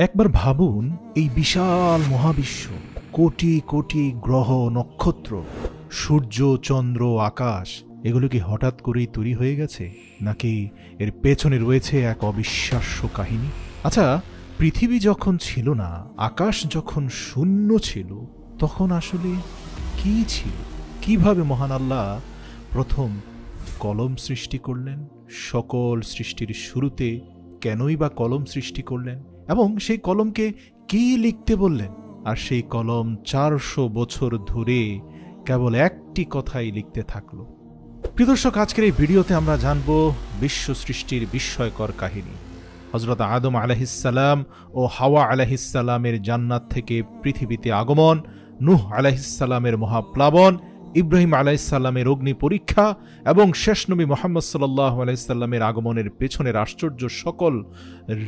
একবার ভাবুন, এই বিশাল মহাবিশ্ব, কোটি কোটি গ্রহ, নক্ষত্র, সূর্য, চন্দ্র, আকাশ, এগুলো কি হঠাৎ করেই তৈরি হয়ে গেছে? নাকি এর পেছনে রয়েছে এক অবিশ্বাস্য কাহিনী? আচ্ছা পৃথিবী যখন ছিল না, আকাশ যখন শূন্য ছিল, তখন আসলে কি ছিল? কীভাবে মহান আল্লাহ প্রথম কলম সৃষ্টি করলেন? সকল সৃষ্টির শুরুতে কেনই বা কলম সৃষ্টি করলেন? এবং সেই কলমকে কি লিখতে বললেন? আর সেই কলম চারশো বছর ধরে কেবল একটি কথাই লিখতে থাকল। প্রিয়দর্শক আজকের এই ভিডিওতে আমরা জানব বিশ্ব সৃষ্টির বিস্ময়কর কাহিনী। হজরত আদম আলাহিসাল্লাম ও হাওয়া আলাহিসাল্লামের জান্নাত থেকে পৃথিবীতে আগমন, নুহ আলাহিসাল্লামের মহাপ্লাবন ইব্রাহিম আলাইসাল্লামের অগ্নি পরীক্ষা এবং শেষ নবী মোহাম্মদ সাল্লাহ আলাইসাল্লামের আগমনের পেছনের আশ্চর্য সকল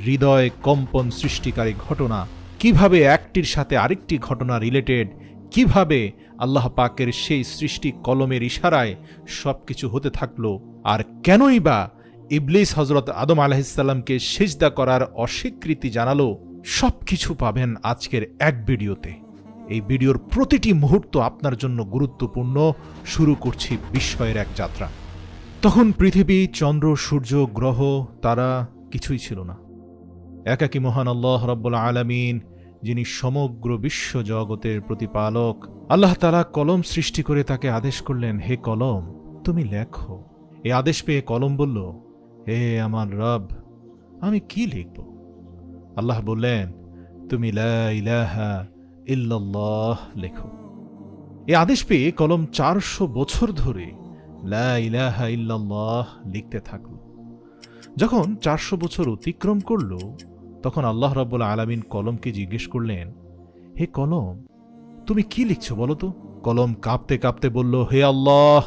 হৃদয় কম্পন সৃষ্টিকারী ঘটনা। কীভাবে একটির সাথে আরেকটি ঘটনা রিলেটেড কীভাবে আল্লাহ পাকের সেই সৃষ্টি কলমের ইশারায় সবকিছু হতে থাকল? আর কেনই বা ইবলিস হজরত আদম আলাহিসাল্লামকে সেজদা করার অস্বীকৃতি জানালো? সবকিছু পাবেন আজকের এক ভিডিওতে। এই ভিডিওর প্রতিটি মুহূর্ত আপনার জন্য গুরুত্বপূর্ণ। শুরু করছি বিস্ময়ের এক যাত্রা। তখন পৃথিবী, চন্দ্র, সূর্য, গ্রহ, তারা কিছুই ছিল না। একাকি মহান আল্লাহ রব্বুল আলামিন, যিনি সমগ্র বিশ্ব জগতের প্রতিপালক, আল্লাহ তালা কলম সৃষ্টি করে তাকে আদেশ করলেন, হে কলম, তুমি লেখো। এ আদেশ পেয়ে কলম বলল, হে আমার রব, আমি কি লিখব? আল্লাহ বললেন, তুমি লা ইলাহা ইল্লাল্লাহ লেখো। এ আদেশ পেয়ে কলম চারশো বছর ধরে লা ইল্লাল্লাহ লিখতে থাকল। যখন চারশো বছর অতিক্রম করল, তখন আল্লাহ রাব্বুল আলামিন কলমকে জিজ্ঞেস করলেন, হে কলম, তুমি কি লিখছো বলো তো? কলম কাঁপতে কাঁপতে বলল, হে আল্লাহ,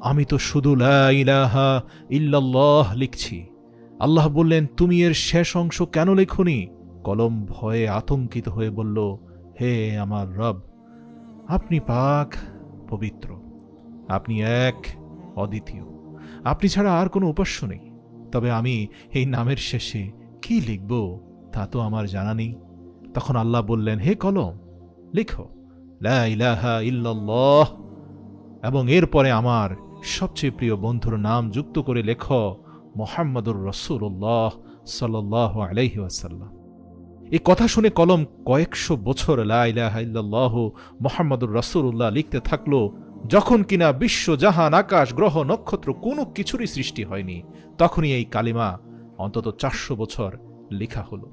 আমি তো শুধু লা ইলাহা ইল্লাল্লাহ লিখছি। আল্লাহ বললেন, তুমি এর শেষ অংশ কেন লেখনি? কলম ভয়ে আতঙ্কিত হয়ে বলল হে আমার রব, আপনি পাক, পবিত্র। আপনি এক, অদ্বিতীয়। আপনি ছাড়া আর কোনো উপাস্য নেই। তবে আমি এই নামের শেষে কি লিখব, তা তো আমার জানা নেই। তখন আল্লাহ বললেন, হে কলম, লিখো। লা ইলাহা ইল্লাল্লাহ। এবং এরপরে আমার সবচেয়ে প্রিয় বন্ধুর নাম যুক্ত করে লেখ, মোহাম্মদুর রসুল্লাহ সাল্লাহ আলাইহি ওয়াসাল্লাম। এই কথা শুনে কলম কয়েকশো বছর লাহ মোহাম্মদুর রসুল্লাহ লিখতে থাকল, যখন কিনা বিশ্ব জাহান আকাশ, গ্রহ, নক্ষত্র কোনো কিছুরই সৃষ্টি হয়নি, তখনই এই কালিমা অন্তত চারশো বছর লেখা হলো।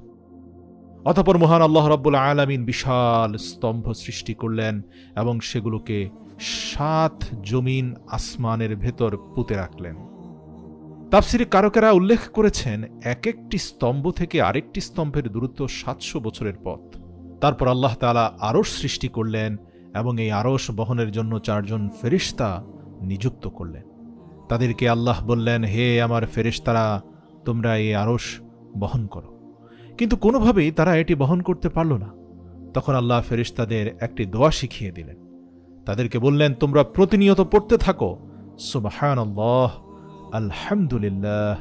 অতপর মহান আল্লাহ রব্বুল আলামিন বিশাল স্তম্ভ সৃষ্টি করলেন এবং সেগুলোকে সাত জমিন আসমানের ভেতর পুঁতে রাখলেন। তাফসিরে কারকেরা উল্লেখ করেছেন, এক একটি স্তম্ভ থেকে আরেকটি স্তম্ভের দূরত্ব সাতশো বছরের পথ। তারপর আল্লাহ তালা আরস সৃষ্টি করলেন এবং এই আরস বহনের জন্য চারজন ফেরিস্তা নিযুক্ত করলেন। তাদেরকে আল্লাহ বললেন, হে আমার ফেরিস্তারা তোমরা এই আরস বহন করো। কিন্তু কোনোভাবেই তারা এটি বহন করতে পারল না। তখন আল্লাহ ফেরিস্তাদের একটি দোয়া শিখিয়ে দিলেন। তাদেরকে বললেন, তোমরা প্রতিনিয়ত পড়তে থাকো। সুবাহান আল্লাহ আলহামদুলিল্লাহ,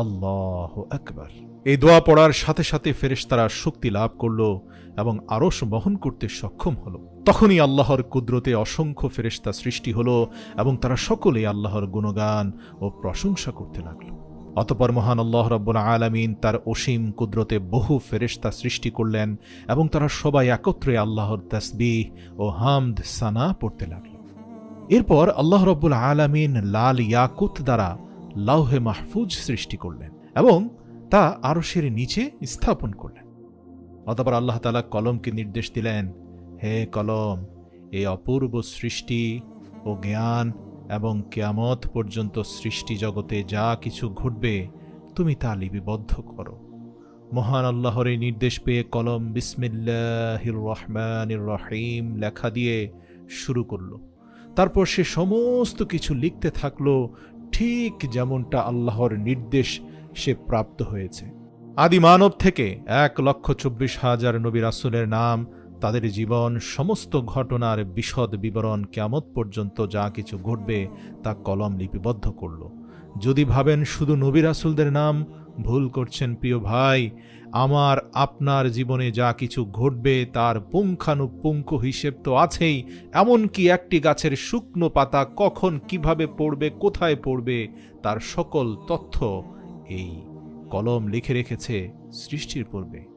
আল্লাহ আকবর। এই দোয়া পড়ার সাথে সাথে ফেরেশতারা শক্তি লাভ করল এবং আরস বহন করতে সক্ষম হল। তখনই আল্লাহর কুদরতে অসংখ্য ফেরেশতা সৃষ্টি হল এবং তারা সকলে আল্লাহর গুণগান ও প্রশংসা করতে লাগল। অতপর মহান আল্লাহ রব্বুল আলামিন তার অসীম কুদরতে বহু ফেরেশতা সৃষ্টি করলেন এবং তারা সবাই একত্রে আল্লাহর তসবিহ ও হামদ সানা পড়তে লাগল। এরপর আল্লাহ রব্বুল আলামিন লাল ইয়াকুত দ্বারা লাউহে মাহফুজ সৃষ্টি করলেন এবং তা আরশের নিচে স্থাপন করলেন। অতপর আল্লাহ তালা কলমকে নির্দেশ দিলেন, হে কলম এই অপূর্ব সৃষ্টি ও জ্ঞান এবং কেয়ামত পর্যন্ত সৃষ্টি জগতে যা কিছু ঘটবে, তুমি তা লিপিবদ্ধ করো। মহান আল্লাহর এই নির্দেশ পেয়ে কলম বিসমিল্লাহির রহমানির রহিম লেখা দিয়ে শুরু করল। তারপর সে সমস্ত কিছু লিখতে থাকল ঠিক যেমনটা আল্লাহর নির্দেশ সে প্রাপ্ত হয়েছে। আদি মানব থেকে এক লক্ষ চব্বিশ হাজার নবী রাসুলের নাম, তাদের জীবন, সমস্ত ঘটনার বিশদ বিবরণ কেমত পর্যন্ত যা কিছু ঘটবে তা কলম লিপিবদ্ধ করল। যদি ভাবেন শুধু নবী রাসুলদের নাম ভুল করছেন প্রিয় ভাই। আমার, আপনার জীবনে যা কিছু ঘটবে তার পুঙ্খানুপুঙ্খ হিসেব তো আছেই। এমনকি একটি গাছের শুকনো পাতা কখন কীভাবে পড়বে, কোথায় পড়বে, তার সকল তথ্য এই কলম লিখে রেখেছে সৃষ্টির পূর্বে।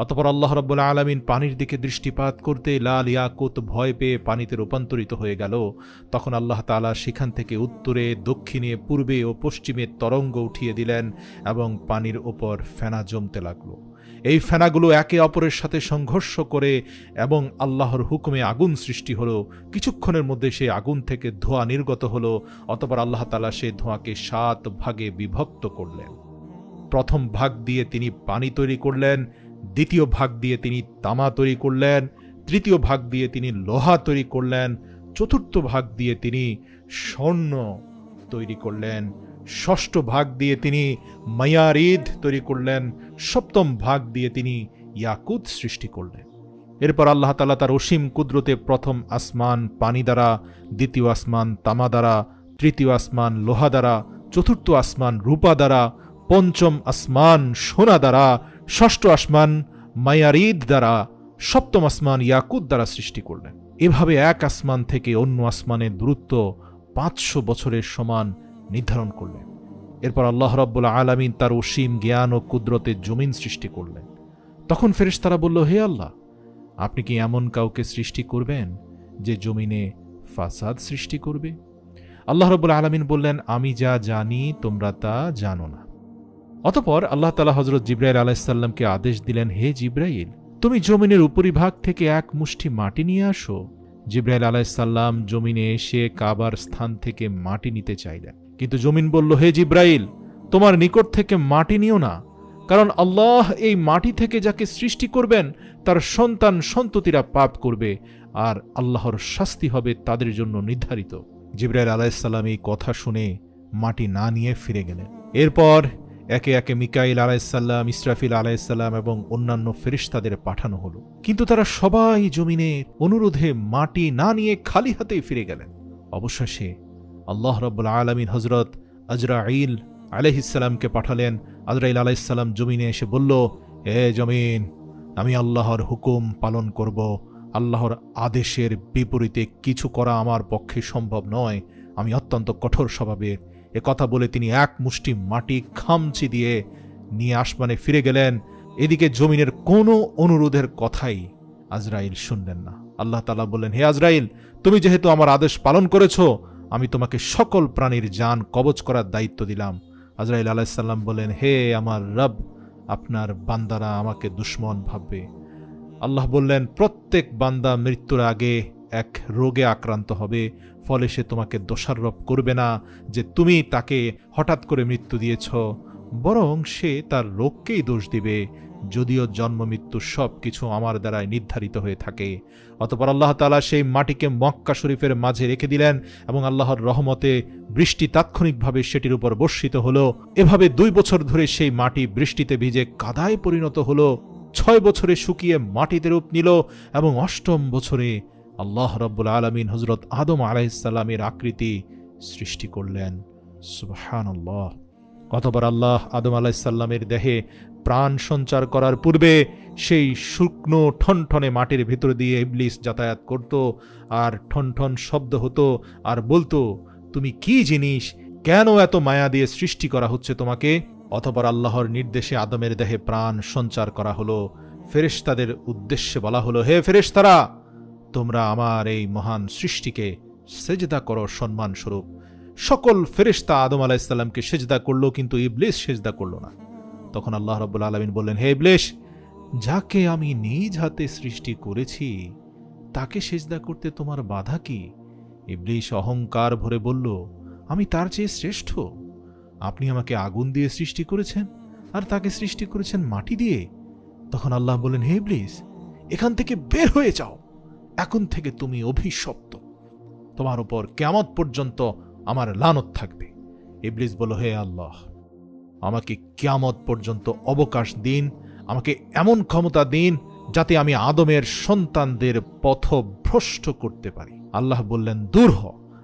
অতপর আল্লাহ রব্বুল আলমিন পানির দিকে দৃষ্টিপাত করতে লাল ইয়াকুত ভয় পেয়ে পানিতে রূপান্তরিত হয়ে গেল। তখন আল্লাহ তালা সেখান থেকে উত্তরে, দক্ষিণে, পূর্বে ও পশ্চিমে তরঙ্গ উঠিয়ে দিলেন এবং পানির ওপর ফেনা জমতে লাগল। এই ফেনাগুলো একে অপরের সাথে সংঘর্ষ করে এবং আল্লাহর হুকুমে আগুন সৃষ্টি হলো। কিছুক্ষণের মধ্যে সেই আগুন থেকে ধোঁয়া নির্গত হলো, অতপর আল্লাহ তালা সেই ধোঁয়াকে সাত ভাগে বিভক্ত করলেন। প্রথম ভাগ দিয়ে তিনি পানি তৈরি করলেন দ্বিতীয় ভাগ দিয়ে তিনি তামা তৈরি করলেন, তৃতীয় ভাগ দিয়ে তিনি লোহা তৈরি করলেন, চতুর্থ ভাগ দিয়ে তিনি স্বর্ণ তৈরি করলেন, ষষ্ঠ ভাগ দিয়ে তিনি মায়ারিদ তৈরি করলেন, সপ্তম ভাগ দিয়ে তিনি ইয়াকুদ সৃষ্টি করলেন। এরপর আল্লাহ তালা তার অসীম কুদরতে প্রথম আসমান পানি দ্বারা, দ্বিতীয় আসমান তামা দ্বারা, তৃতীয় আসমান লোহা দ্বারা, চতুর্থ আসমান রূপা দ্বারা, পঞ্চম আসমান সোনা দ্বারা ষষ্ঠ আসমান মায়ারিদ দ্বারা, সপ্তম আসমান ইয়াকুদ দ্বারা সৃষ্টি করলেন। এভাবে এক আসমান থেকে অন্য আসমানের দূরত্ব পাঁচশো বছরের সমান নির্ধারণ করলেন। এরপর আল্লাহ রব্বুল আলমিন তার অসীম জ্ঞান ও কুদরতের জমিন সৃষ্টি করলেন। তখন ফেরেশতারা বলল, হে আল্লাহ, আপনি কি এমন কাউকে সৃষ্টি করবেন যে জমিনে ফাসাদ সৃষ্টি করবে? আল্লাহ রব্বুল আলমিন বললেন, আমি যা জানি তোমরা তা জানো না। অতপর আল্লাহ তালা হজরত জিব্রাইল আলাইসাল্লামকে আদেশ দিলেন, হে জিব্রাইল, তুমি জমিনের উপরিভাগ থেকে এক মুষ্টি মাটি নিয়ে আসো। জিব্রাইল আলাইসাল্লাম জমিনে এসে কাবার স্থান থেকে মাটি নিতে চাইলেন। কিন্তু জমিন বলল, হে জিব্রাইল, তোমার নিকট থেকে মাটি নিও না, কারণ আল্লাহ এই মাটি থেকে যাকে সৃষ্টি করবেন, তার সন্তান সন্ততিরা পাপ করবে আর আল্লাহর শাস্তি হবে তাদের জন্য নির্ধারিত। জিব্রাইল আলাইসাল্লাম এই কথা শুনে মাটি না নিয়ে ফিরে গেলেন। এরপর একে একে মিকাইল আলাইসাল্লাম ইসরাফিল আলাইসাল্লাম এবং অন্যান্য ফেরিস্তাদের পাঠানো হলো। কিন্তু তারা সবাই জমিনের অনুরোধে মাটি না নিয়ে খালি হাতেই ফিরে গেলেন। অবশেষে আল্লাহ রব্বুল আলমিন হজরত আজরা আজরাইল আলহিসাল্লামকে পাঠালেন। আজরাইল আলাইসাল্লাম জমিনে এসে বলল, এ জমিন, আমি আল্লাহর হুকুম পালন করব। আল্লাহর আদেশের বিপরীতে কিছু করা আমার পক্ষে সম্ভব নয়। আমি অত্যন্ত কঠোর স্বভাবের এ কথা বলে তিনি এক মুষ্টি মাটি খামচি দিয়ে নিয়ে আসমানে ফিরে গেলেন। এদিকে জমিনের কোনো অনুরোধের কথাই আজরাইল শুনলেন না। আল্লাহ তালা বললেন, হে আজরাইল, তুমি যেহেতু আমার আদেশ পালন করেছ, আমি তোমাকে সকল প্রাণীর যান কবচ করার দায়িত্ব দিলাম। আজরাইল আলাইসাল্লাম বললেন, হে আমার রব, আপনার বান্দারা আমাকে দুশ্মন ভাববে। আল্লাহ বললেন, প্রত্যেক বান্দা মৃত্যুর আগে এক রোগে আক্রান্ত হবে, ফলে সে তোমাকে দোষারোপ করবে না যে তুমি তাকে হঠাৎ করে মৃত্যু দিয়েছ। বরং সে তার রোগকেই দোষ দিবে, যদিও জন্ম মৃত্যু সব কিছু আমার দ্বারাই নির্ধারিত হয়ে থাকে। অতপর আল্লাহ তালা সেই মাটিকে মক্কা শরীফের মাঝে রেখে দিলেন এবং আল্লাহর রহমতে বৃষ্টি তাৎক্ষণিকভাবে সেটির উপর বর্ষিত হলো। এভাবে দুই বছর ধরে সেই মাটি বৃষ্টিতে ভিজে কাদায় পরিণত হলো, ছয় বছরে শুকিয়ে মাটিতে রূপ নিল এবং অষ্টম বছরে আল্লাহ রব্বুল আলমিন হজরত আদম আলাইসাল্লামের আকৃতি সৃষ্টি করলেন। সুবহান আল্লাহ অতবার আল্লাহ আদম আলাইসাল্লামের দেহে প্রাণ সঞ্চার করার পূর্বে সেই শুকনো, ঠনঠনে মাটির ভিতর দিয়ে ইবলিস যাতায়াত করত আর ঠনঠন শব্দ হতো আর বলতো, তুমি কি জিনিস? কেন এত মায়া দিয়ে সৃষ্টি করা হচ্ছে তোমাকে? অতপর আল্লাহর নির্দেশে আদমের দেহে প্রাণ সঞ্চার করা হলো। ফেরেশতাদের উদ্দেশ্যে বলা হলো, হে ফেরেশতারা তোমরা আমার এই মহান সৃষ্টিকে সেজদা করো সম্মান স্বরূপ সকল ফেরেশতা আদম আলাহিসাল্লামকে সেজদা করল, কিন্তু ইবলিস সেজদা করল না। তখন আল্লাহ রব্বুল আলমিন বললেন, হে ইবলিস, যাকে আমি নিজ হাতে সৃষ্টি করেছি, তাকে সেজদা করতে তোমার বাধা কি? ইবলিস অহংকার ভরে বলল, আমি তার চেয়ে শ্রেষ্ঠ। আপনি আমাকে আগুন দিয়ে সৃষ্টি করেছেন, আর তাকে সৃষ্টি করেছেন মাটি দিয়ে। তখন আল্লাহ বললেন, হে ইবলিস, এখান থেকে বের হয়ে যাও। এখন থেকে তুমি অভিশপ্ত। তোমার উপর কেমত পর্যন্ত আমার লানত থাকবে। ইবলিস বলো হে আল্লাহ, আমাকে কেয়ামত পর্যন্ত অবকাশ দিন, আমাকে এমন ক্ষমতা দিন যাতে আমি আদমের সন্তানদের পথ ভ্রষ্ট করতে পারি। আল্লাহ বললেন, দূর হ,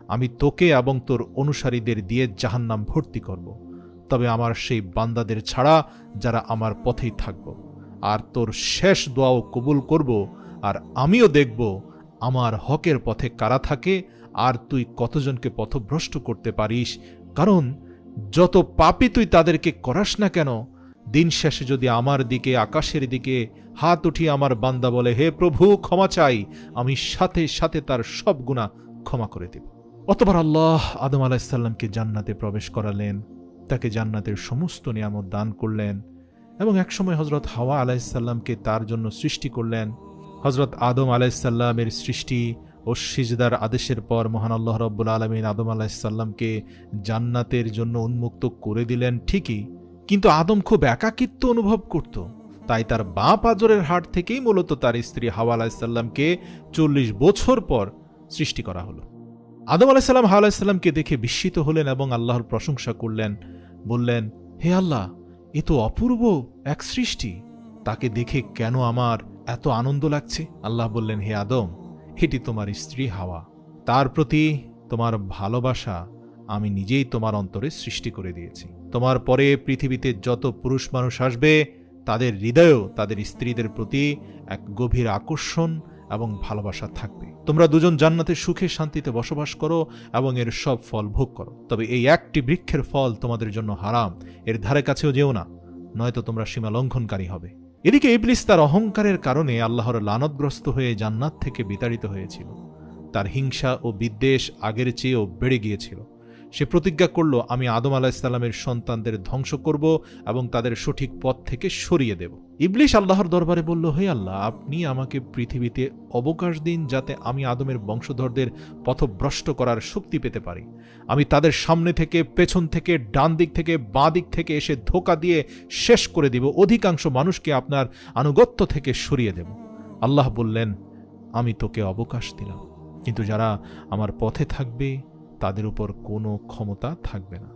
আমি তোকে এবং তোর অনুসারীদের দিয়ে জাহান্নাম ভর্তি করব। তবে আমার সেই বান্দাদের ছাড়া যারা আমার পথেই থাকব, আর তোর শেষ দোয়াও কবুল করব আর আমিও দেখব আমার হকের পথে কারা থাকে আর তুই কতজনকে পথভ্রষ্ট করতে পারিস। কারণ যত পাপি তুই তাদেরকে করাস না কেন, দিন শেষে যদি আমার দিকে, আকাশের দিকে হাত উঠিয়ে আমার বান্দা বলে, হে প্রভু, ক্ষমা চাই, আমি সাথে সাথে তার সব গুণা ক্ষমা করে দেব। অতবার আল্লাহ আদম আলাহিসাল্লামকে জান্নাতে প্রবেশ করালেন। তাকে জান্নাতের সমস্ত নিয়ামত দান করলেন এবং একসময় হজরত হাওয়া আলাহিসাল্লামকে তার জন্য সৃষ্টি করলেন। হজরত আদম আলাইসাল্লামের সৃষ্টি ও সিজদার আদেশের পর মহান আল্লাহ রব্বুল আলমিন আদম আলাহিসাল্লামকে জান্নাতের জন্য উন্মুক্ত করে দিলেন ঠিকই, কিন্তু আদম খুব একাকিত্ব অনুভব করত। তাই তার বাঁ পাজরের হাট থেকেই মূলত তার স্ত্রী হাওয়া আলাইসাল্লামকে চল্লিশ বছর পর সৃষ্টি করা হলো। আদম আলাহিসাল্লাম হাওয়া আলাহিসাল্লামকে দেখে বিস্মিত হলেন এবং আল্লাহর প্রশংসা করলেন, বললেন, হে আল্লাহ, এ তো অপূর্ব এক সৃষ্টি। তাকে দেখে কেন আমার এত আনন্দ লাগছে? আল্লাহ বললেন, হে আদম, এটি তোমার স্ত্রী হাওয়া। তার প্রতি তোমার ভালোবাসা আমি নিজেই তোমার অন্তরে সৃষ্টি করে দিয়েছি। তোমার পরে পৃথিবীতে যত পুরুষ মানুষ আসবে, তাদের হৃদয়েও তাদের স্ত্রীদের প্রতি এক গভীর আকর্ষণ এবং ভালোবাসা থাকবে। তোমরা দুজন জান্নাতে সুখে শান্তিতে বসবাস করো এবং এর সব ফল ভোগ করো। তবে এই একটি বৃক্ষের ফল তোমাদের জন্য হারাম। এর ধারে কাছেও যেও না, নয়তো তোমরা সীমা লঙ্ঘনকারী হবে। এদিকে ইবলিস তার অহংকারের কারণে আল্লাহর লানতগ্রস্ত হয়ে জান্নাত থেকে বিতাড়িত হয়েছিল। তার হিংসা ও বিদ্বেষ আগের চেয়েও বেড়ে গিয়েছিল। সে প্রতিজ্ঞা করল, আমি আদম আলাহিসাল্লামের সন্তানদের ধ্বংস করব এবং তাদের সঠিক পথ থেকে সরিয়ে দেব। ইবলিশ আল্লাহর দরবারে বলল, হে আল্লাহ, আপনি আমাকে পৃথিবীতে অবকাশ দিন যাতে আমি আদমের বংশধরদের পথভ্রষ্ট করার শক্তি পেতে পারি। আমি তাদের সামনে থেকে, পেছন থেকে, ডান দিক থেকে, বাঁ দিক থেকে এসে ধোকা দিয়ে শেষ করে দিব। অধিকাংশ মানুষকে আপনার আনুগত্য থেকে সরিয়ে দেব। আল্লাহ বললেন, আমি তোকে অবকাশ দিলাম। কিন্তু যারা আমার পথে থাকবে তাদের উপর কোনো ক্ষমতা থাকবে না।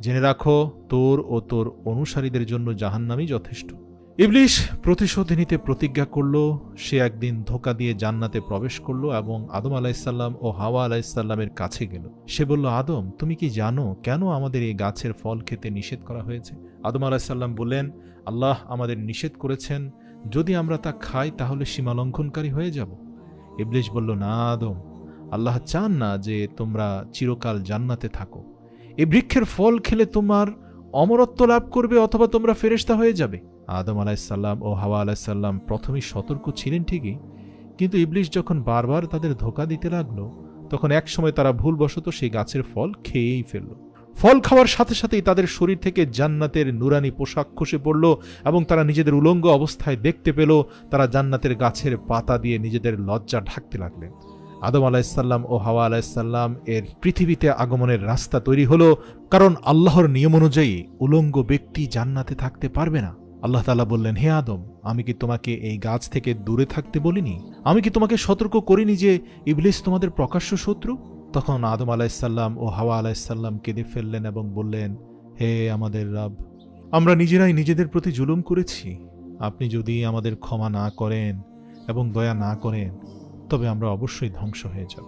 জেনে রাখো, তোর ও তোর অনুসারীদের জন্য জাহান্নামই যথেষ্ট। ইবলিশ প্রতিশোধ নিতে প্রতিজ্ঞা করল, সে একদিন ধোকা দিয়ে জান্নাতে প্রবেশ করল এবং আদম আলাইসাল্লাম ও হাওয়া আলাইসাল্লামের কাছে গেল। সে বলল, আদম, তুমি কি জানো কেন আমাদের এই গাছের ফল খেতে নিষেধ করা হয়েছে? আদম আলাইসাল্লাম বললেন, আল্লাহ আমাদের নিষেধ করেছেন, যদি আমরা তা খাই তাহলে সীমালঙ্ঘনকারী হয়ে যাব। ইবলিশ বলল, না, আদম আল্লাহ চান না যে তোমরা চিরকাল জান্নাতে থাকো। এই বৃক্ষের ফল খেলে তোমার অমরত্ব লাভ করবে অথবা তোমরা ফেরেস্তা হয়ে যাবে। আদম আলাইসাল্লাম ও হাওয়া আলাইসাল্লাম প্রথমেই সতর্ক ছিলেন ঠিকই, কিন্তু ইবলিশ যখন বারবার তাদের ধোকা দিতে লাগল, তখন একসময় তারা ভুলবশত সেই গাছের ফল খেয়েই ফেলল। ফল খাওয়ার সাথে সাথেই তাদের শরীর থেকে জান্নাতের নুরানি পোশাক খসে পড়ল এবং তারা নিজেদের উলঙ্গ অবস্থায় দেখতে পেল, তারা জান্নাতের গাছের পাতা দিয়ে নিজেদের লজ্জা ঢাকতে লাগলেন। আদম আলাহিসাল্লাম ও হাওয়া আলাহিসাল্লাম এর পৃথিবীতে আগমনের রাস্তা তৈরি হলো কারণ আল্লাহর নিয়ম অনুযায়ী উলঙ্গ ব্যক্তি জান্নাতে থাকতে পারবে না। আল্লাহ তালা বললেন, হে আদম, আমি কি তোমাকে এই গাছ থেকে দূরে থাকতে বলিনি? আমি কি তোমাকে সতর্ক করিনি যে ইবলিস তোমাদের প্রকাশ্য শত্রু? তখন আদম আলাহিসাল্লাম ও হাওয়া আলাহিসাল্লাম কেঁদে ফেললেন এবং বললেন, হে আমাদের রাব, আমরা নিজেরাই নিজেদের প্রতি জুলুম করেছি। আপনি যদি আমাদের ক্ষমা না করেন এবং দয়া না করেন তবে আমরা অবশ্যই ধ্বংস হয়ে যাব।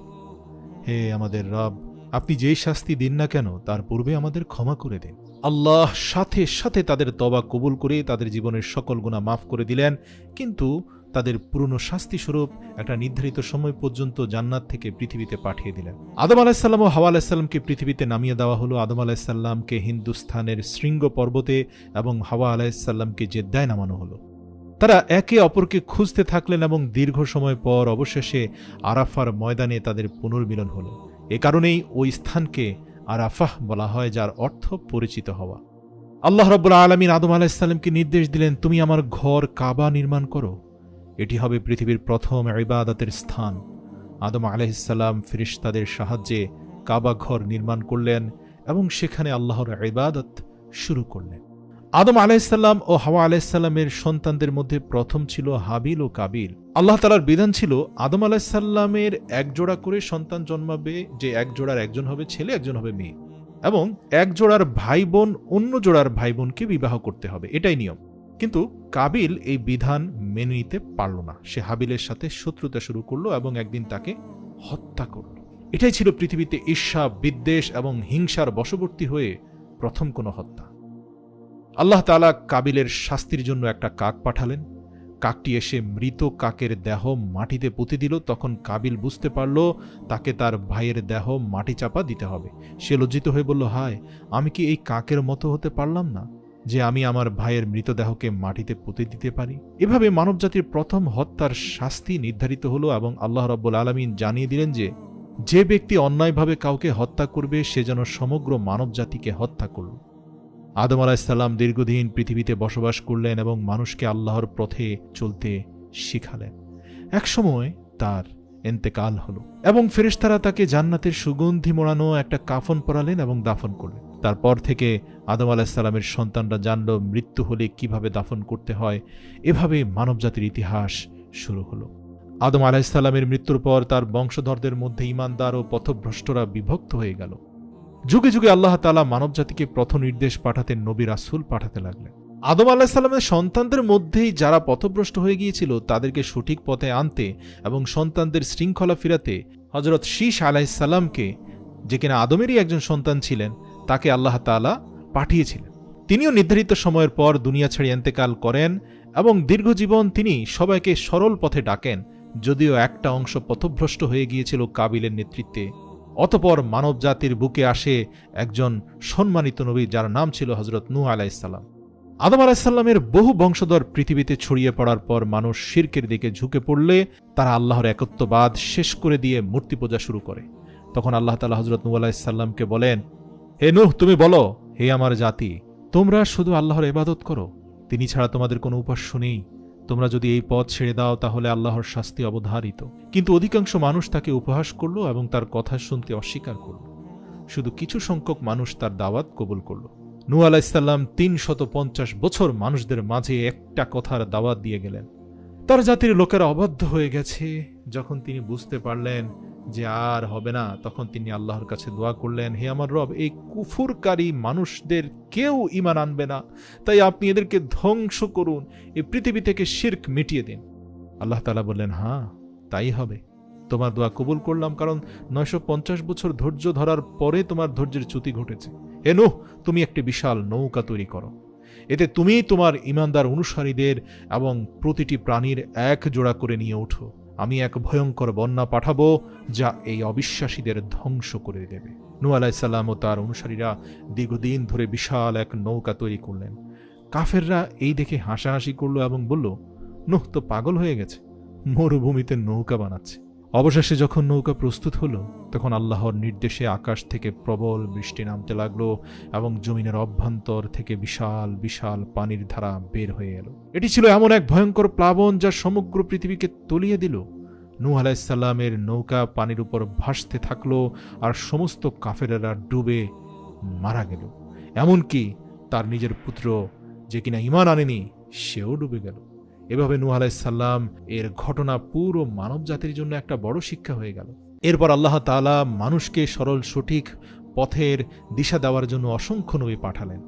হে আমাদের রব, আপনি যেই শাস্তি দিন না কেন, তার পূর্বে আমাদের ক্ষমা করে দিন। আল্লাহ সাথে সাথে তাদের তবা কবুল করে তাদের জীবনের সকল গুণা মাফ করে দিলেন, কিন্তু তাদের পুরনো শাস্তি স্বরূপ একটা নির্ধারিত সময় পর্যন্ত জান্নাত থেকে পৃথিবীতে পাঠিয়ে দিলেন। আদম আলাহিসাল্লাম ও হাওয়া আলাহিসাল্লামকে পৃথিবীতে নামিয়ে দেওয়া হলো। আদম আলাহিসাল্লামকে হিন্দুস্থানের শৃঙ্গ পর্বতে এবং হাওয়া আলাহিসাল্লামকে জেদ্দায় নামানো হলো। তারা একে অপরকে খুঁজতে থাকলেন এবং দীর্ঘ সময় পর অবশেষে আরাফার ময়দানে তাদের পুনর্মিলন হল। এ কারণেই ওই স্থানকে আরাফাহ বলা হয়, যার অর্থ পরিচিত হওয়া। আল্লাহ রব্বুল্লা আলমিন আদম আলাহিসাল্লামকে নির্দেশ দিলেন, তুমি আমার ঘর কাবা নির্মাণ করো। এটি হবে পৃথিবীর প্রথম ইবাদতের স্থান। আদম আলাহিসাল্লাম ফিরিস্তাদের সাহায্যে কাবা ঘর নির্মাণ করলেন এবং সেখানে আল্লাহর ইবাদত শুরু করলেন। আদম আলাইসাল্লাম ও হাওয়া আলাইসাল্লামের সন্তানদের মধ্যে প্রথম ছিল হাবিল ও কাবিল। আল্লাহ তালার বিধান ছিল আদম আলাইসাল্লামের এক জোড়া করে সন্তান জন্মাবে যে এক জোড়ার একজন হবে ছেলে, একজন হবে মেয়ে। এবং এক জোড়ার ভাই বোন অন্য জোড়ার ভাই বোনকে বিবাহ করতে হবে, এটাই নিয়ম। কিন্তু কাবিল এই বিধান মেনে নিতে পারল না। সে হাবিলের সাথে শত্রুতা শুরু করল এবং একদিন তাকে হত্যা করল। এটাই ছিল পৃথিবীতে ঈর্ষা, বিদ্বেষ এবং হিংসার বশবর্তী হয়ে প্রথম কোনো হত্যা। আল্লাহ তালা কাবিলের শাস্তির জন্য একটা কাক পাঠালেন। কাকটি এসে মৃত কাকের দেহ মাটিতে পুঁতে দিল। তখন কাবিল বুঝতে পারল, তাকে তার ভাইয়ের দেহ মাটি চাপা দিতে হবে। সে লজ্জিত হয়ে বলল, হায়, আমি কি এই কাকের মতো হতে পারলাম না যে আমি আমার ভাইয়ের মৃতদেহকে মাটিতে পুঁতে দিতে পারি? এভাবে মানবজাতির প্রথম হত্যার শাস্তি নির্ধারিত হলো এবং আল্লাহ রব্বুল আলমিন জানিয়ে দিলেন যে যে ব্যক্তি অন্যায়ভাবে কাউকে হত্যা করবে, সে যেন সমগ্র মানবজাতিকে হত্যা করল। আদম আলাহিসাল্লাম দীর্ঘদিন পৃথিবীতে বসবাস করলেন এবং মানুষকে আল্লাহর পথে চলতে শিখালেন। একসময় তার এন্তেকাল হলো এবং ফেরেশতারা তাকে জান্নাতের সুগন্ধি মোড়ানো একটা কাফন পরালেন এবং দাফন করলেন। তারপর থেকে আদম আলাহিসাল্লামের সন্তানরা জানল মৃত্যু হলে কীভাবে দাফন করতে হয়। এভাবে মানবজাতির ইতিহাস শুরু হলো। আদম আলাহিসাল্লামের মৃত্যুর পর তার বংশধরদের মধ্যে ইমানদার ও পথভ্রষ্টরা বিভক্ত হয়ে গেল। যুগে যুগে আল্লাহ তালা মানবজাতিকে পথ নির্দেশ পাঠাতে নবী রাসুল পাঠাতে লাগলেন। আদম আল্লাহ সাল্লামের সন্তানদের মধ্যেই যারা পথভ্রষ্ট হয়ে গিয়েছিল, তাদেরকে সঠিক পথে আনতে এবং সন্তানদের শৃঙ্খলা ফিরাতে হজরত শীষ আলাইসাল্লামকে যে কিনা আদমেরই একজন সন্তান ছিলেন, তাকে আল্লাহ তালা পাঠিয়েছিলেন। তিনিও নির্ধারিত সময়ের পর দুনিয়া ছেড়ে এন্তেকাল করেন এবং দীর্ঘজীবন তিনি সবাইকে সরল পথে ডাকেন, যদিও একটা অংশ পথভ্রষ্ট হয়ে গিয়েছিল কাবিলের নেতৃত্বে। অতপর মানব জাতির বুকে আসে একজন সম্মানিত নবী যার নাম ছিল হজরত নূ আলাইসাল্লাম আদম আলাহিসাল্লামের বহু বংশধর পৃথিবীতে ছড়িয়ে পড়ার পর মানুষ শির্কের দিকে ঝুঁকে পড়লে তারা আল্লাহর একত্ববাদ শেষ করে দিয়ে মূর্তি পূজা শুরু করে। তখন আল্লাহ তালা হজরত নূ আলাহিসাল্লামকে বলেন, হে নুহ, তুমি বলো, হে আমার জাতি, তোমরা শুধু আল্লাহর ইবাদত করো? তিনি ছাড়া তোমাদের কোনো উপাস্য নেই। তোমরা যদি এই পথ ছেড়ে দাও, তাহলে আল্লাহর শাস্তি অবধারিত। কিন্তু অধিকাংশ মানুষ তাকে উপহাস করল এবং তার কথা শুনতে অস্বীকার করল। শুধু কিছু সংখ্যক মানুষ তার দাওয়াত কবুল করল। নু আলাইসাল্লাম তিন শত পঞ্চাশ বছর মানুষদের মাঝে একটা কথার দাওয়াত দিয়ে গেলেন। তার জাতির লোকেরা অবাধ্য হয়ে গেছে। যখন তিনি বুঝতে পারলেন যে আর হবে না। তখন তিনি আল্লাহর কাছে দোয়া করলেন, হে আমার রব, এই কুফুরকারী মানুষদের কেউ ইমান আনবে না। তাই আপনি এদেরকে ধ্বংস করুন এই পৃথিবী থেকে শির্ক মিটিয়ে দিন। আল্লাহ তালা বললেন হ্যাঁ তাই হবে। তোমার দোয়া কবুল করলাম, কারণ নয়শো পঞ্চাশ বছর ধৈর্য ধরার পরে তোমার ধৈর্যের চ্যুতি ঘটেছে। হে নুহ, তুমি একটি বিশাল নৌকা তৈরি করো। এতে তুমি তোমার ইমানদার অনুসারীদের এবং প্রতিটি প্রাণীর এক জোড়া করে নিয়ে ওঠো। আমি এক ভয়ঙ্কর বন্যা পাঠাবো যা এই অবিশ্বাসীদের ধ্বংস করে দেবে। নু আলাইসাল্লাম ও তার অনুসারীরা দীর্ঘদিন ধরে বিশাল এক নৌকা তৈরি করলেন। কাফেররা এই দেখে হাসাহাসি করল এবং বলল, নুহ তো পাগল হয়ে গেছে। মরুভূমিতে নৌকা বানাচ্ছে। অবশেষে যখন নৌকা প্রস্তুত হলো, তখন আল্লাহর নির্দেশে আকাশ থেকে প্রবল বৃষ্টি নামতে লাগল এবং জমিনের অভ্যন্তর থেকে বিশাল বিশাল পানির ধারা বের হয়ে এলো। এটি ছিল এমন এক ভয়ঙ্কর প্লাবন যা সমগ্র পৃথিবীকে তলিয়ে দিল। নূ আলাইসাল্লামের নৌকা পানির উপর ভাসতে থাকল আর সমস্ত কাফেরেরা ডুবে মারা গেল। এমনকি তার নিজের পুত্র যে কিনা ইমান আনেনি, সেও ডুবে গেল। এভাবে নূ আলাইসাল্লাম এর ঘটনা পুরো মানব জাতির জন্য একটা বড় শিক্ষা হয়ে গেল। এরপর আল্লাহ তালা মানুষকে সরল, সঠিক পথের দিশা দেওয়ার জন্য অসংখ্য নবী পাঠালেন।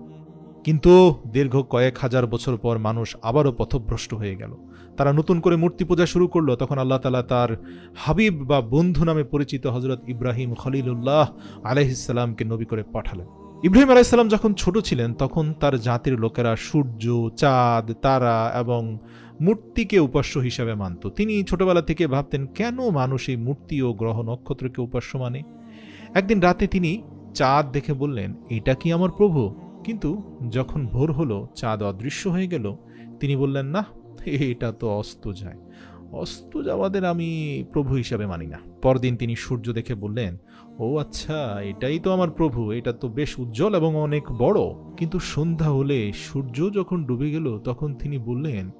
কিন্তু দীর্ঘ কয়েক হাজার বছর পর মানুষ আবারও পথভ্রষ্ট হয়ে গেল। তারা নতুন করে মূর্তি পূজা শুরু করল, তখন আল্লাহ তালা তার হাবিব বা বন্ধু নামে পরিচিত হজরত ইব্রাহিম খলিলুল্লাহ আলহিসাল্লামকে নবী করে পাঠালেন। ইব্রাহিম আলাইসাল্লাম যখন ছোট ছিলেন, তখন তার জাতির লোকেরা সূর্য, চাঁদ, তারা এবং মূর্তিকে উপাস্য হিসাবে মানত। তিনি ছোটবেলা থেকে ভাবতেন, কেন মানুষ এই মূর্তি ও গ্রহ নক্ষত্রকে উপাস্য মানে? একদিন রাতে তিনি চাঁদ দেখে বললেন, এটা কি আমার প্রভু? কিন্তু যখন ভোর হলো, চাঁদ অদৃশ্য হয়ে গেল। তিনি বললেন, না, এটা তো অস্ত যায়। অস্ত যাওয়াদের আমি প্রভু হিসাবে মানি না। পরদিন তিনি সূর্য দেখে বললেন ও আচ্ছা এটাই তো আমার প্রভু, এটা তো বেশ উজ্জ্বল এবং অনেক বড়। কিন্তু সন্ধ্যা হলে সূর্য যখন ডুবে গেল, তখন তিনি বললেন,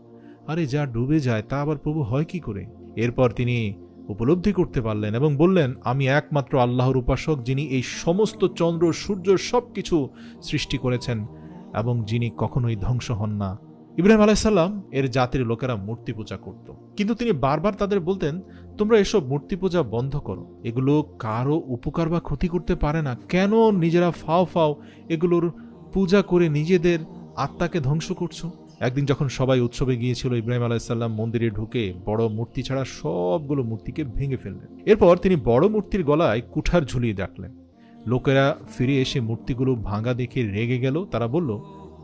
আরে, যা ডুবে যায়, তা আবার প্রভু হয় কি করে? এরপর তিনি উপলব্ধি করতে পারলেন এবং বললেন, আমি একমাত্র আল্লাহর উপাসক, যিনি এই সমস্ত চন্দ্র, সূর্য সব কিছু সৃষ্টি করেছেন এবং যিনি কখনোই ধ্বংস হন না। ইব্রাহিম আলাইসাল্লাম এর জাতির লোকেরা মূর্তি পূজা করত। কিন্তু তিনি বারবার তাদের বলতেন, তোমরা এসব মূর্তি পূজা বন্ধ করো। এগুলো কারও উপকার বা ক্ষতি করতে পারে না। কেন নিজেরা ফাও ফাও এগুলোর পূজা করে নিজেদের আত্মাকে ধ্বংস করছ? একদিন যখন সবাই উৎসবে গিয়েছিল, ইব্রাহিম আলাইসাল্লাম মন্দিরে ঢুকে বড় মূর্তি ছাড়া সবগুলো মূর্তিকে ভেঙে ফেললেন। এরপর তিনি বড় মূর্তির গলায় কুঠার ঝুলিয়ে রাখলেন লোকেরা ফিরে এসে মূর্তিগুলো ভাঙা দেখে রেগে গেল। তারা বলল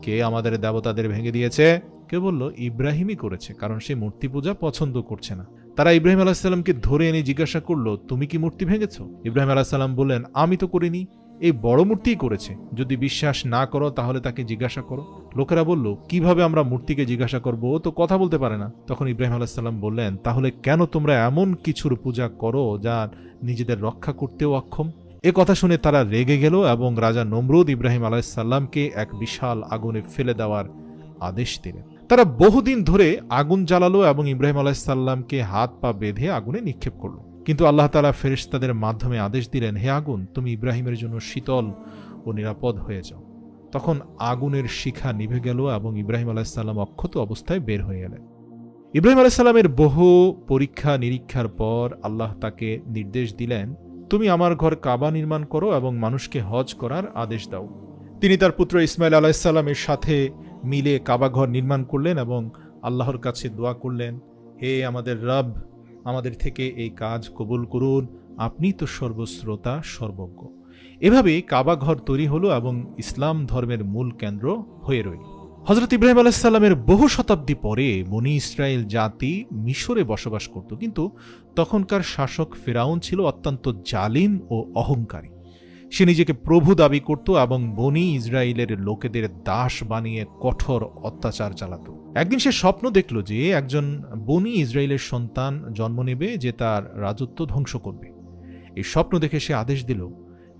কে আমাদের দেবতাদের ভেঙে দিয়েছে? কেউ বলল, ইব্রাহিমই করেছে, কারণ সে মূর্তি পূজা পছন্দ করছে না। তারা ইব্রাহিম আলাহিসাল্লামকে ধরে এনে জিজ্ঞাসা করল, তুমি কি মূর্তি ভেঙেছ? ইব্রাহিম আলাহিসাল্লাম বললেন, আমি তো করিনি। এই বড় মূর্তিই করেছে। যদি বিশ্বাস না করো, তাহলে তাকে জিজ্ঞাসা করো। লোকেরা বলল, কীভাবে আমরা মূর্তিকে জিজ্ঞাসা করব? ও তো কথা বলতে পারে না। তখন ইব্রাহিম আলাহিসাল্লাম বললেন, তাহলে কেন তোমরা এমন কিছুর পূজা করো, যা নিজেদের রক্ষা করতেও অক্ষম? এ কথা শুনে তারা রেগে গেল এবং রাজা নমরুদ ইব্রাহিম আলাহিসাল্লামকে এক বিশাল আগুনে ফেলে দেওয়ার আদেশ দিলেন। তারা বহুদিন ধরে আগুন জ্বালালো এবং ইব্রাহিম আলাহিসাল্লামকে হাত পা বেঁধে আগুনে নিক্ষেপ করল। কিন্তু আল্লাহ তালা ফেরেশতাদের মাধ্যমে আদেশ দিলেন, হে আগুন, তুমি ইব্রাহিমের জন্য শীতল ও নিরাপদ হয়ে যাও। তখন আগুনের শিখা নিভে গেল এবং ইব্রাহিম আলাহিসাল্লাম অক্ষত অবস্থায় বের হয়ে গেলেন ইব্রাহিম আলাহিসাল্লামের বহু পরীক্ষা নিরীক্ষার পর আল্লাহ তাকে নির্দেশ দিলেন তুমি আমার ঘর কাবা নির্মাণ করো এবং মানুষকে হজ করার আদেশ দাও। তিনি তার পুত্র ইসমাইল আলাহিসাল্লামের সাথে মিলে কাবা ঘর নির্মাণ করলেন এবং আল্লাহর কাছে দোয়া করলেন, হে আমাদের রব, আমাদের থেকে এই কাজ কবুল করুন। আপনি তো সর্বশ্রোতা, সর্বজ্ঞ। এভাবে কাবা ঘর তৈরি হলো এবং ইসলাম ধর্মের মূল কেন্দ্র হয়ে রইল। হজরত ইব্রাহিম আলাহিসাল্লামের বহু শতাব্দী পরে মনি ইসরায়েল জাতি মিশরে বসবাস করত, কিন্তু তখনকার শাসক ফেরাউন ছিল অত্যন্ত জালিম ও অহংকারী। সে নিজেকে প্রভু দাবি করত এবং বনি ইসরায়েলের লোকেদের দাস বানিয়ে কঠোর অত্যাচার চালাত। একদিন সে স্বপ্ন দেখল যে একজন বনি ইসরায়েলের সন্তান জন্ম নেবে যে তার রাজত্ব ধ্বংস করবে। এই স্বপ্ন দেখে সে আদেশ দিল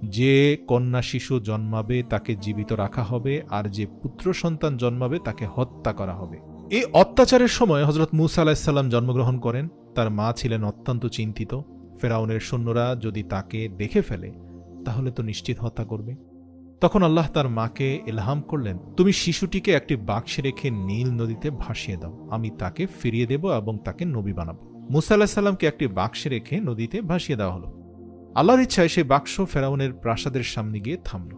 যে কন্যা শিশু জন্মাবে তাকে জীবিত রাখা হবে, আর যে পুত্র সন্তান জন্মাবে তাকে হত্যা করা হবে। এই অত্যাচারের সময় হজরত মুসা আলাহিসাল্লাম জন্মগ্রহণ করেন। তার মা ছিলেন অত্যন্ত চিন্তিত। ফেরাউনের সৈন্যরা যদি তাকে দেখে ফেলে, তাহলে তো নিশ্চিত হত্যা করবে। তখন আল্লাহ তার মাকে এলহাম করলেন, তুমি শিশুটিকে একটি বাক্সে রেখে নীল নদীতে ভাসিয়ে দাও। আমি তাকে ফিরিয়ে দেব এবং তাকে নবী বানাবো। মুসা আল্লাহ সাল্লামকে একটি বাক্সে রেখে নদীতে ভাসিয়ে দেওয়া হলো। আল্লাহর ইচ্ছায় সেই বাক্স ফেরাউনের প্রাসাদের সামনে গিয়ে থামল।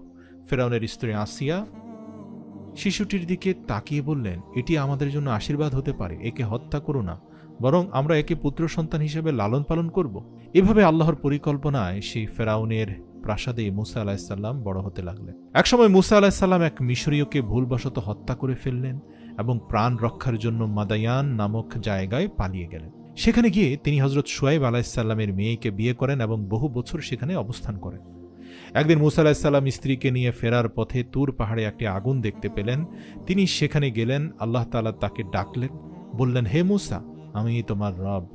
ফেরাউনের স্ত্রী আসিয়া শিশুটির দিকে তাকিয়ে বললেন, এটি আমাদের জন্য আশীর্বাদ হতে পারে, একে হত্যা করো না, বরং আমরা একে পুত্র সন্তান হিসেবে লালন পালন করব। এভাবে আল্লাহর পরিকল্পনায় সেই ফেরাউনের প্রাসাদে মুসা আলাহিসাল্লাম বড় হতে লাগলেন। একসময় মুসা আলাহিসাল্লাম এক মিশরীয়কে ভুলবশত হত্যা করে ফেললেন এবং প্রাণ রক্ষার জন্য মাদায়ান নামক জায়গায় পালিয়ে গেলেন। সেখানে গিয়ে তিনি হজরত সোয়াইব আলাহিসাল্লামের মেয়েকে বিয়ে করেন এবং বহু বছর সেখানে অবস্থান করেন। একদিন মুসা আলাহিসাল্লাম স্ত্রীকে নিয়ে ফেরার পথে তুর পাহাড়ে একটি আগুন দেখতে পেলেন। তিনি সেখানে গেলেন, আল্লাহ তালা তাকে ডাকলেন, বললেন, হে মুসা, আমি তোমার রব,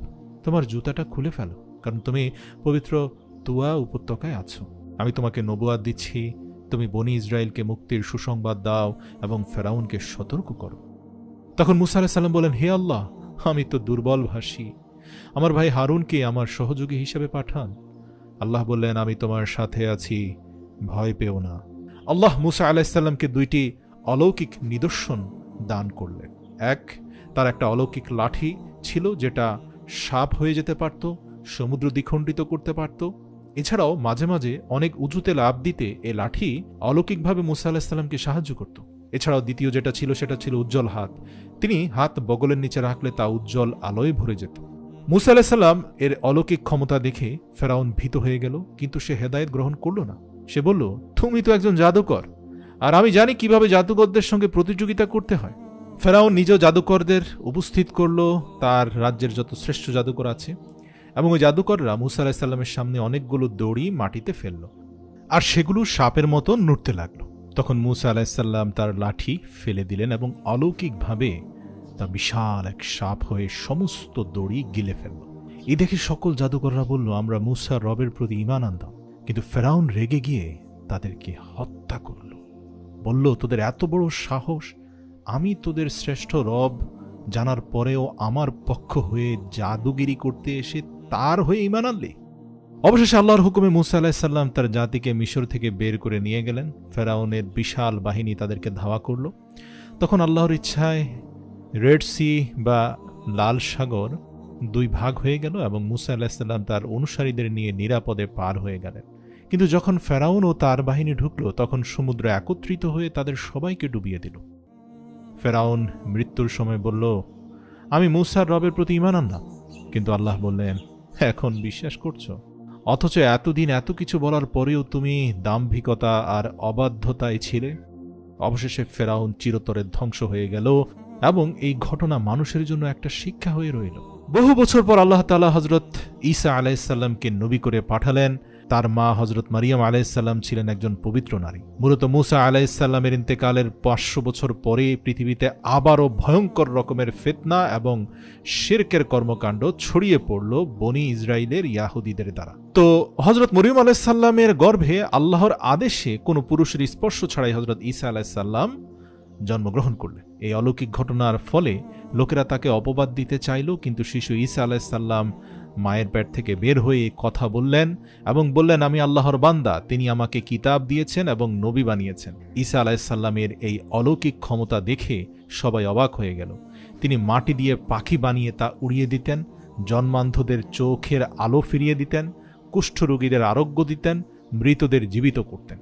তোমার জুতাটা খুলে ফেলো, কারণ তুমি পবিত্র তুয়া উপত্যকায় আছো। আমি তোমাকে নবুয়াদ দিচ্ছি, তুমি বনি ইসরায়েলকে মুক্তির সুসংবাদ দাও এবং ফেরাউনকে সতর্ক করো। তখন মুসা আলাহিসাল্লাম বলেন হে আল্লাহ আমি তো দুর্বল ভাসী আমার ভাই হারুনকে আমার সহযোগী হিসেবে পাঠান। আল্লাহ বললেন, আমি তোমার সাথে আছি, ভয় পেও না। আল্লাহ মুসা আলাহিসাল্লামকে দুইটি অলৌকিক নিদর্শন দান করলেন। এক, তার একটা অলৌকিক লাঠি ছিল যেটা সাপ হয়ে যেতে পারত, সমুদ্র দ্বিখণ্ডিত করতে পারত। এছাড়াও মাঝে মাঝে অনেক উঁচুতে লাভ দিতে এ লাঠি অলৌকিকভাবে মুসা আলাহিসাল্লামকে সাহায্য করত। এছাড়াও দ্বিতীয় যেটা ছিল সেটা ছিল উজ্জ্বল হাত। তিনি হাত বগলের নিচে রাখলে তা উজ্জ্বল আলোয় ভরে যেত। মুসা আলাহিসাল্লাম এর অলৌকিক ক্ষমতা দেখে ফেরাউন ভীত হয়ে গেল, কিন্তু সে হেদায়ত গ্রহণ করল না। সে বলল, তুমি তো একজন জাদুকর, আর আমি জানি কীভাবে জাদুকরদের সঙ্গে প্রতিযোগিতা করতে হয়। ফেরাউন নিজ জাদুকরদের উপস্থিত করল, তার রাজ্যের যত শ্রেষ্ঠ জাদুকর আছে, এবং ওই জাদুকররা মুসা আলাহিসাল্লামের সামনে অনেকগুলো দড়ি মাটিতে ফেলল, আর সেগুলো সাপের মতো নড়তে লাগল। তখন মুসা আলাহিসাল্লাম তার লাঠি ফেলে দিলেন এবং অলৌকিকভাবে তা বিশাল এক সাপ হয়ে সমস্ত দড়ি গিলে ফেলল। এই দেখে সকল জাদুকররা বলল, আমরা মুসা রবের প্রতি ইমান আনতাম, কিন্তু ফেরাউন রেগে গিয়ে তাদেরকে হত্যা করল। বলল, তোদের এত বড় সাহস, আমি তোদের শ্রেষ্ঠ রব, জানার পরেও আমার পক্ষ হয়ে জাদুগিরি করতে এসে তার হয়ে ইমান আনলি? অবশেষে আল্লাহর হুকুমে মুসা আলাহিসাল্লাম তার জাতিকে মিশর থেকে বের করে নিয়ে গেলেন। ফেরাউনের বিশাল বাহিনী তাদেরকে ধাওয়া করল। তখন আল্লাহর ইচ্ছায় রেড সি বা লাল সাগর দুই ভাগ হয়ে গেল এবং মুসা আলাহিসাল্লাম তার অনুসারীদের নিয়ে নিরাপদে পার হয়ে গেলেন। কিন্তু যখন ফেরাউন ও তার বাহিনী ঢুকল, তখন সমুদ্র একত্রিত হয়ে তাদের সবাইকে ডুবিয়ে দিল। ফেরাউন মৃত্যুর সময় বলল, আমি মুসার রবের প্রতি ইমান আনলাম। কিন্তু আল্লাহ বললেন, এখন বিশ্বাস করছ? অথচ এতদিন এত কিছু বলার পরেও তুমি দাম্ভিকতা আর অবাধ্যতায় ছিলে। অবশেষে ফেরাউন চিরতরে ধ্বংস হয়ে গেল এবং এই ঘটনা মানুষের জন্য একটা শিক্ষা হয়ে রইল। বহু বছর পর আল্লাহ তালা হজরত ঈসা আলাইসাল্লামকে নবী করে পাঠালেন। তার মা হজরত মারিয়াম আলাইসাল্লাম ছিলেন একজন পবিত্র নারী। মূলত মুসা আলাইসাল্লামের ইন্তেকালের পাঁচশো বছর পরে পৃথিবীতে আবারও ভয়ঙ্কর রকমের ফেতনা এবং শিরকের কর্মকাণ্ড ছড়িয়ে পড়ল বনি ইসরায়েলের ইয়াহুদিদের দ্বারা। তো হজরত মরিয়ম আলাইসাল্লামের গর্ভে আল্লাহর আদেশে কোনো পুরুষের স্পর্শ ছাড়াই হজরত ঈসা আলাইসাল্লাম জন্মগ্রহণ করলেন এই অলৌকিক ঘটনার ফলে লোকেরা তাকে অপবাদ দিতে চাইল, কিন্তু শিশু ঈসা আলাইসাল্লাম মায়ের পেট থেকে বের হয়ে কথা বললেন এবং বললেন, আমি আল্লাহর বান্দা, তিনি আমাকে কিতাব দিয়েছেন এবং নবী বানিয়েছেন। ঈসা আলাইসাল্লামের এই অলৌকিক ক্ষমতা দেখে সবাই অবাক হয়ে গেল। তিনি মাটি দিয়ে পাখি বানিয়ে তা উড়িয়ে দিতেন, জন্মান্ধদের চোখের আলো ফিরিয়ে দিতেন, কুষ্ঠরোগীদের আরোগ্য দিতেন, মৃতদের জীবিত করতেন।